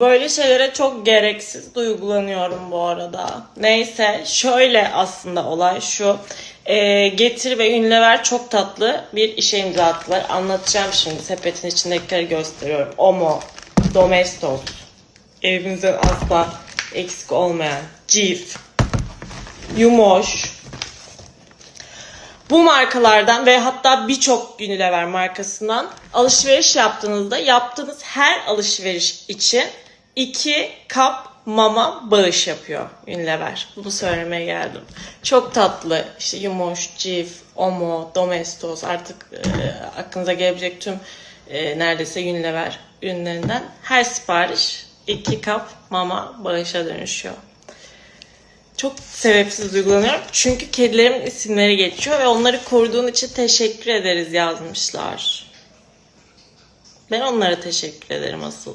Böyle şeylere çok gereksiz duygulanıyorum bu arada. Neyse şöyle aslında olay şu. Ee, Getir ve Ünlever çok tatlı bir işe imza attılar. Anlatacağım şimdi sepetin içindekileri gösteriyorum. Omo, Domestos, evinizden asla eksik olmayan Cif, Yumoş, bu markalardan ve hatta birçok Unilever markasından alışveriş yaptığınızda yaptığınız her alışveriş için iki kap mama bağış yapıyor Unilever. Bunu söylemeye geldim. Çok tatlı. İşte Yumoş, Cif, Omo, Domestos artık e, aklınıza gelebilecek tüm e, neredeyse Unilever ürünlerinden her sipariş iki kap mama bağışa dönüşüyor. Çok sebepsiz duygulanıyorum. Çünkü kedilerimin isimleri geçiyor ve onları koruduğun için teşekkür ederiz yazmışlar. Ben onlara teşekkür ederim asıl.